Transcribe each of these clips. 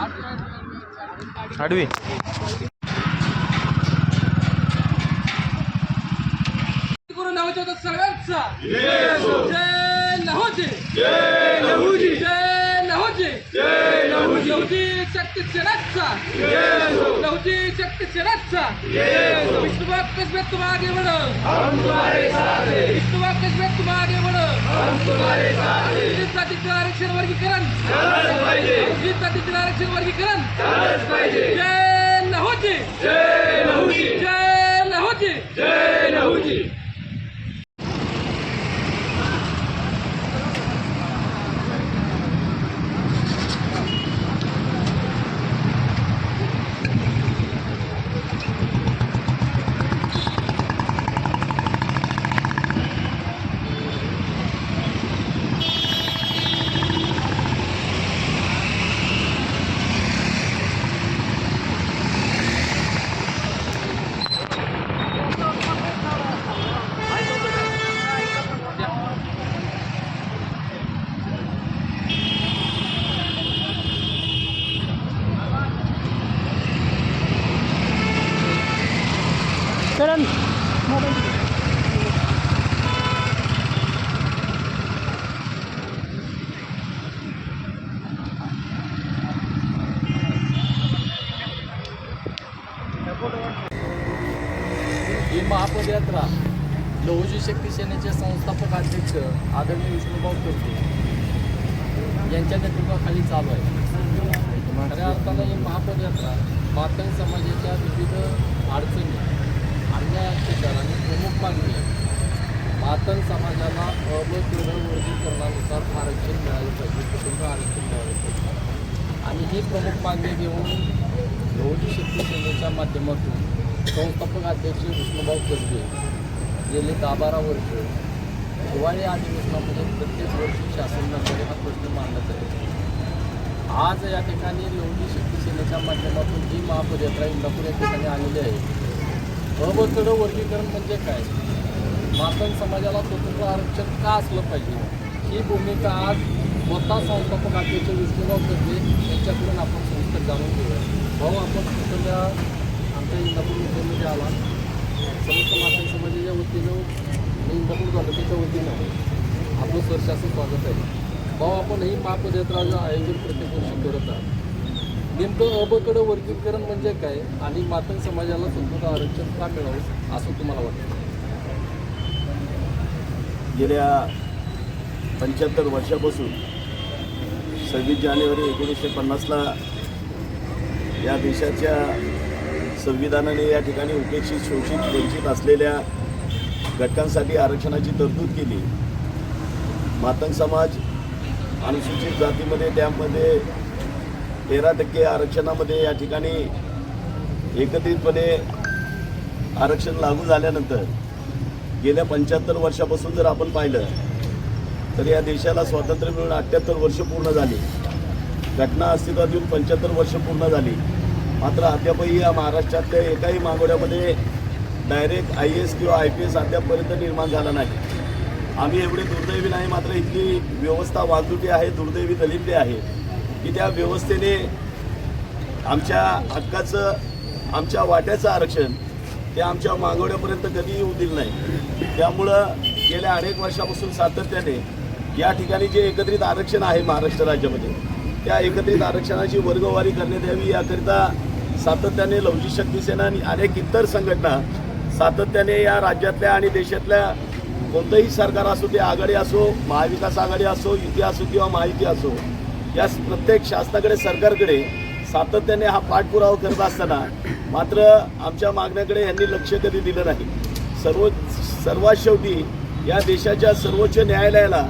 आडवी. करून नावाच्या होता सर्वांचा जय लहोजी. जय लहुजी. जय लहोजी. जय लहुजी. लहुजी शक्ती सेनाचा लहुजी शक्ती सेनाचा विष्णुबाग कसबे तुम आगे बढ़ो हम तुम्हारे साथ हैं। विष्णुबाग कसबे तुम आगे बढ़ो हम तुम्हारे साथ हैं। अनुसूचित जातीचं आरक्षण वर्गीकरण। आरक्षण वर्गीकरण। जय लहोजी। जय लहुजी। जय लहोजी। जय लहुजी। ही महापदयात्रा लहुजी शक्ती सेनेचे संस्थापक अध्यक्ष आदरणीय विष्णुभाऊ करते यांच्या नेतृत्वाखाली चालू आहे. खऱ्या अर्थानं ही महापदयात्रा पातळी समाजाच्या विविध अडचणी अन्याय अत्याचार प्रमुख मागणी मातन समाजाला अब वर्गीकरणानुसार आरक्षण मिळालं पाहिजे कुटुंब आरक्षण मिळालं पाहिजे आणि ही प्रमुख मागणी घेऊन लहुजी शक्ती सेनेच्या माध्यमातून संस्थापक अध्यक्ष विष्णुभाऊ कसबे गेले दहा बारा वर्ष हिवाळी अधिवेशनामध्ये प्रत्येक वर्षी शासनाकडे हा प्रश्न मांडला जाईल आज या ठिकाणी लोणी शक्ती सेनेच्या माध्यमातून जी महापदयात्रा इंदापूर या ठिकाणी आलेली आहे अबकडं वर्गीकरण म्हणजे काय? मातंग समाजाला स्वतंत्र आरक्षण का असलं पाहिजे? ही भूमिका आज स्वतः संस्थापक आखेचे विष्णुराव कसबे यांच्याकडून आपण सविस्तर जाणून घेऊया. भाऊ आपण कुठल्या आमच्या इंदापूर मुद्द्यामध्ये आला समस्त मातंग समाजाच्या वतीनं इंदापूर तालुक्याच्या वतीनं आपलं सरशासन स्वागत आहे. भाऊ आपण ही महापदयात्रा आयोजन प्रत्येक वर्षी करत आहात. नेमकं अबकडं वर्गीकरण म्हणजे काय? आणि मातंग समाजाला स्वतंत्र आरक्षण का मिळावं असं तुम्हाला वाटतं? गेल्या पंच्याहत्तर वर्षापासून सव्वीस जानेवारी एकोणीसशे पन्नासला या देशाच्या संविधानाने या ठिकाणी उपेक्षित शोषित वंचित असलेल्या घटकांसाठी आरक्षणाची तरतूद केली. मातंग समाज अनुसूचित जातीमध्ये त्यामध्ये तेरा टक्के आरक्षणामध्ये या ठिकाणी एकत्रितपणे आरक्षण लागू झाल्यानंतर गेल्या पंच्याहत्तर वर्षापासून जर आपण पाहिलं तर या देशाला स्वातंत्र्य मिळून अठ्ठ्याहत्तर वर्ष पूर्ण झाली. घटना अस्तित्वात येऊन पंच्याहत्तर वर्ष पूर्ण झाली. मात्र अद्यापही या महाराष्ट्रातल्या एकाही मागोड्यामध्ये डायरेक्ट आय एस किंवा आय पी एस अद्यापपर्यंत निर्माण झाला नाही. आम्ही एवढे दुर्दैवी नाही मात्र इथली व्यवस्था वाजुटी आहे दुर्दैवी दलितली आहे. की त्या व्यवस्थेने आमच्या हक्काचं आमच्या वाट्याचं आरक्षण ते आमच्या मागवड्यापर्यंत कधीही येऊ दिलं नाही. त्यामुळं गेल्या अनेक वर्षापासून सातत्याने या ठिकाणी जे एकत्रित आरक्षण आहे महाराष्ट्र राज्यामध्ये त्या एकत्रित आरक्षणाची वर्गवारी करण्यात यावी याकरिता सातत्याने लवचिक शक्ती सेना आणि अनेक इतर संघटना सातत्याने या राज्यातल्या आणि देशातल्या कोणतंही सरकार असो ते आघाडी असो महाविकास आघाडी असो युती असो किंवा माहिती असो या प्रत्येक शासनाकडे सरकारकडे सातत्याने हा पाठपुरावा करत असताना मात्र आमच्या मागण्याकडे यांनी लक्ष कधी दिलं नाही. सर्व सर्वात शेवटी या देशाच्या सर्वोच्च न्यायालयाला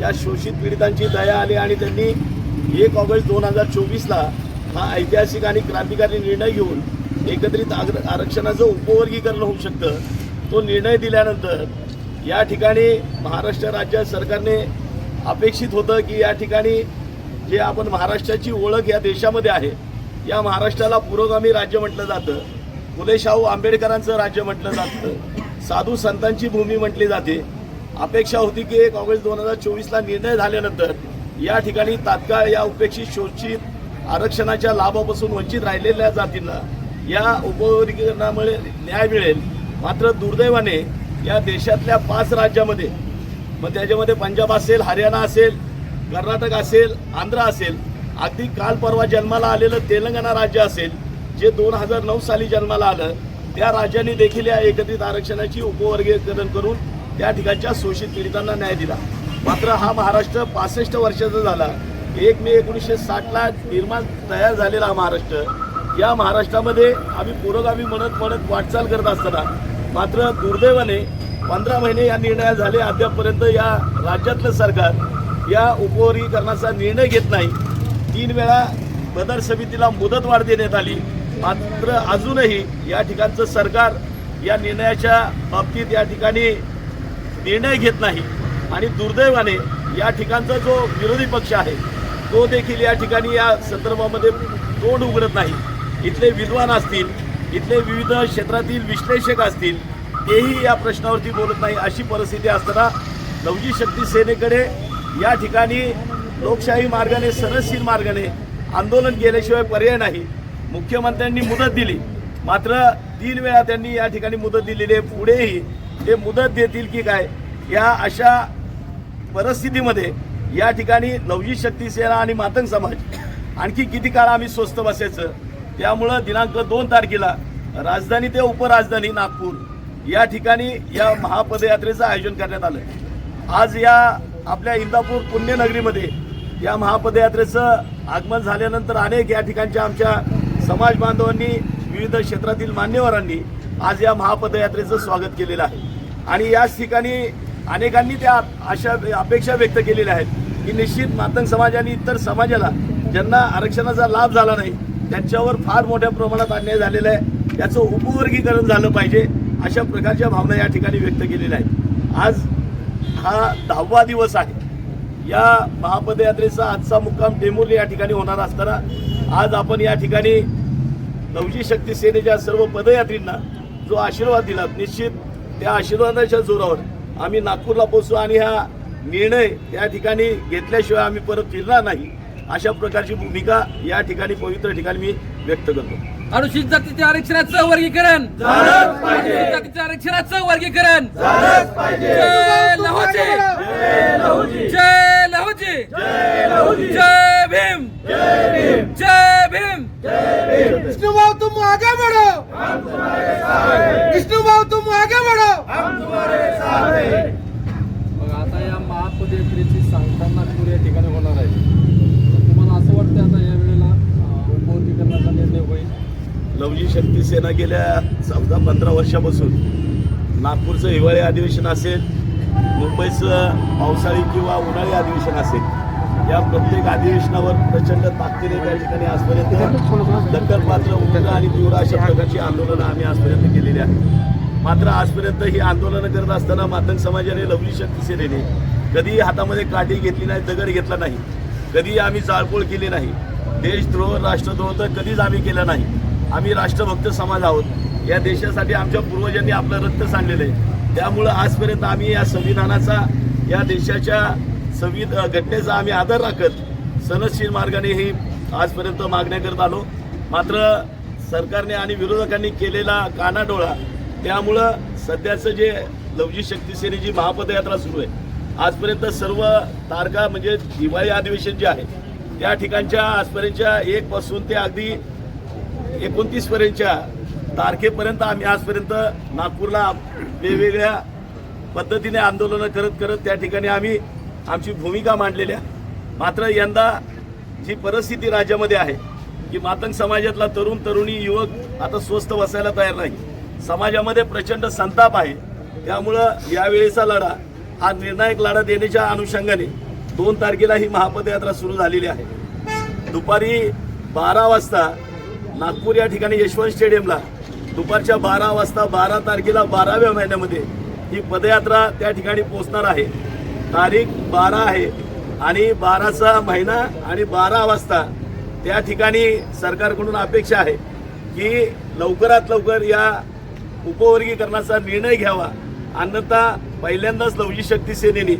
या शोषित पीडितांची दया आली आणि त्यांनी एक ऑगस्ट दोन हजार चोवीसला हा ऐतिहासिक आणि क्रांतिकारी निर्णय घेऊन एकत्रित आग्र आरक्षणाचं उपवर्गीकरण होऊ शकतं. तो निर्णय दिल्यानंतर या ठिकाणी महाराष्ट्र राज्य सरकारने अपेक्षित होतं की या ठिकाणी जे आपण महाराष्ट्राची ओळख या देशामध्ये आहे या महाराष्ट्राला पुरोगामी राज्य म्हटलं जातं. फुले शाहू आंबेडकरांचं राज्य म्हटलं जातं. साधू संतांची भूमी म्हटली जाते. अपेक्षा होती की एक ऑगस्ट दोन हजार चोवीसला निर्णय झाल्यानंतर या ठिकाणी तात्काळ या उपेक्षित शोषित आरक्षणाच्या लाभापासून वंचित राहिलेल्या जातींना या उपवर्गीकरणामुळे न्याय मिळेल. मात्र दुर्दैवाने या देशातल्या पाच राज्यामध्ये मग त्याच्यामध्ये पंजाब असेल हरियाणा असेल कर्नाटक असेल आंध्र असेल अगदी काल परवा जन्माला आलेलं तेलंगणा राज्य असेल जे दोन हजार नऊ साली जन्माला आलं त्या राज्यांनी देखील या एकत्रित आरक्षणाची उपवर्गीकरण करून त्या ठिकाणच्या शोषित पीडितांना न्याय दिला. मात्र हा महाराष्ट्र पासष्ट वर्षाचा झाला. एक मे एकोणीसशे साठला निर्माण तयार झालेला हा महाराष्ट्र. या महाराष्ट्रामध्ये आम्ही पुरोगामी म्हणत म्हणत वाटचाल करत असताना मात्र दुर्दैवाने पंधरा महिने या निर्णया झाले. अद्यापपर्यंत या राज्यातलं सरकार या उपवर्गीकरणाचा निर्णय घेत नाही. तीन वेळा बदर समितीला मुदतवाढ देण्यात आली. मात्र अजूनही या ठिकाणचं सरकार या निर्णयाच्या बाबतीत या ठिकाणी निर्णय घेत नाही. आणि दुर्दैवाने या ठिकाणचा जो विरोधी पक्ष आहे तो देखील या ठिकाणी या संदर्भामध्ये तोंड उघडत नाही. इथले विद्वान असतील इथले विविध क्षेत्रातील विश्लेषक असतील तेही या प्रश्नावरती बोलत नाही अशी परिस्थिती असताना नवजी शक्ती सेनेकडे या ठिकाणी लोकशाही मार्गाने सरसशील मार्गाने आंदोलन केल्याशिवाय पर्याय नाही. मुख्यमंत्र्यांनी मुदत दिली. मात्र तीन वेळा त्यांनी या ठिकाणी मुदत दिलेली आहे. पुढेही ते मुदत देतील की काय या अशा परिस्थितीमध्ये या ठिकाणी लवजी शक्ती सेना आणि मातंग समाज आणखी किती काळ आम्ही स्वस्त बसायचं? त्यामुळं दिनांक दोन तारखेला राजधानी ते उपराजधानी नागपूर या ठिकाणी या महापदयात्रेचं आयोजन करण्यात आलं आज या आपल्या इंदापूर पुण्यनगरीमध्ये या महापदयात्रेचं आगमन झाल्यानंतर अनेक या ठिकाणच्या आमच्या समाज बांधवांनी विविध क्षेत्रातील मान्यवरांनी आज या महापदयात्रेचं स्वागत केलेलं आहे. आणि याच ठिकाणी अनेकांनी त्या अशा अपेक्षा व्यक्त केलेल्या आहेत की निश्चित मातंग समाज आणि इतर समाजाला ज्यांना आरक्षणाचा लाभ झाला नाही त्यांच्यावर फार मोठ्या प्रमाणात अन्याय झालेला आहे. याचं उपवर्गीकरण झालं पाहिजे अशा प्रकारच्या भावना या ठिकाणी व्यक्त केलेल्या आहेत. आज हा दहावा दिवस आहे. या महापदयात्रेचा आजचा मुक्काम टेंभुर्ली या ठिकाणी होणार असताना आज आपण या ठिकाणी नवजी शक्ती सेनेच्या सर्व पदयात्रींना जो आशीर्वाद दिला निश्चित त्या आशीर्वादाच्या जोरावर आम्ही नागपूरला पोहोचू आणि हा निर्णय या ठिकाणी घेतल्याशिवाय आम्ही परत फिरणार नाही अशा प्रकारची भूमिका या ठिकाणी पवित्र ठिकाणी मी व्यक्त करतो. अनुसूचित जातीच्या आरक्षणाचं वर्गीकरण अनुसूचित जातीच्या आरक्षणाचं वर्गीकरण जय लहोजी. जय लहोजी. जय भीम. जय भीम. विष्णु भाव तुम आगे बढ़ो. विष्णु भाव तुम आगे बढ़ो. मग आता या महापदयात्रेची सांगता नागपूर या ठिकाणी होणार आहे तर तुम्हाला असं वाटतं आता या वेळेला अं, उपवर्गीकरणाचा निर्णय होईल लवजी शक्ती सेना गेल्या चौदा पंधरा वर्षापासून. नागपूरचं हिवाळी अधिवेशन असेल मुंबईचं पावसाळी किंवा उन्हाळी अधिवेशन असेल या प्रत्येक अधिवेशनावर प्रचंड ताकदीने त्या ठिकाणी आजपर्यंत दखलपात्र उग्र आणि तीव्र अशा प्रकारची आंदोलनं आम्ही आजपर्यंत केलेली आहेत. मात्र आजपर्यंत ही आंदोलनं करत असताना मातंग समाजाने लवली शक्ती सेनेने कधीही हातामध्ये काठी घेतली नाही दगड घेतला नाही. कधीही आम्ही जाळपोळ केली नाही. देशद्रोह राष्ट्रद्रोह तर कधीच आम्ही केला नाही. आम्ही राष्ट्रभक्त समाज आहोत. या देशासाठी आमच्या पूर्वजांनी आपलं रक्त सांडलेलं आहे. त्यामुळं आजपर्यंत आम्ही या संविधानाचा या देशाच्या संविध घटनेचा आम्ही आदर राखत सनदशील मार्गाने ही आजपर्यंत मागण्या करत आलो. मात्र सरकारने आणि विरोधकांनी केलेला कानाडोळा त्यामुळं सध्याचं जे लवजी शक्तीसेनेची महापदयात्रा सुरू आहे आजपर्यंत सर्व तारखा म्हणजे दिवाळी अधिवेशन जे आहे त्या ठिकाणच्या आजपर्यंतच्या एकपासून ते अगदी एकोणतीस पर्यंतच्या तारखेपर्यंत आम्ही आजपर्यंत नागपूरला वेगवेगळ्या पद्धतीने आंदोलनं करत करत त्या ठिकाणी आम्ही आमची भूमिका मांडलेल्या. मात्र यंदा जी परिस्थिती राज्यामध्ये आहे की मातंग समाजातला तरुण तरुणी युवक आता स्वस्त बसायला तयार नाही. समाजामध्ये प्रचंड संताप आहे. त्यामुळं यावेळेचा लढा हा निर्णायक लढा देण्याच्या अनुषंगाने दोन तारखेला ही महापदयात्रा सुरू झालेली आहे. दुपारी बारा वाजता नागपूर या ठिकाणी यशवंत स्टेडियमला दुपारच्या बारा वाजता बारा तारखेला बाराव्या महिन्यामध्ये ही पदयात्रा त्या ठिकाणी पोहोचणार आहे. तारीख बारा आहे आणि बाराचा महिना आणि बारा वाजता त्या ठिकाणी सरकारकडून अपेक्षा आहे की लवकरात लवकर या उपवर्गीकरणाचा निर्णय घ्यावा. अन्यथा पहिल्यांदाच लवजी शक्ती सेनेने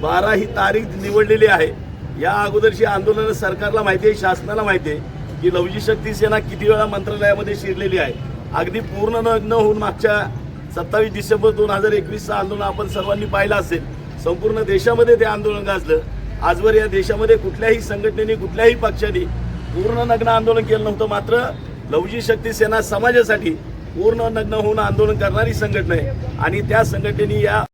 बारा ही तारीख निवडलेली आहे. या अगोदरची आंदोलनं सरकारला माहिती आहे शासनाला माहिती आहे. की लवजी शक्ती सेना किती वेळा मंत्रालयामध्ये शिरलेली आहे? अगदी पूर्ण नग्न होऊन मागच्या सत्तावीस डिसेंबर दोन हजार एकवीसचं आंदोलन आपण सर्वांनी पाहिलं असेल. संपूर्ण देशामध्ये ते आंदोलन गाजलं. आजवर या देशामध्ये कुठल्याही संघटनेने कुठल्याही पक्षाने पूर्ण नग्न आंदोलन केलं नव्हतं. मात्र लवजी शक्ती सेना समाजासाठी पूर्ण नग्न होऊन आंदोलन करणारी संघटना आहे. आणि त्या संघटनेने या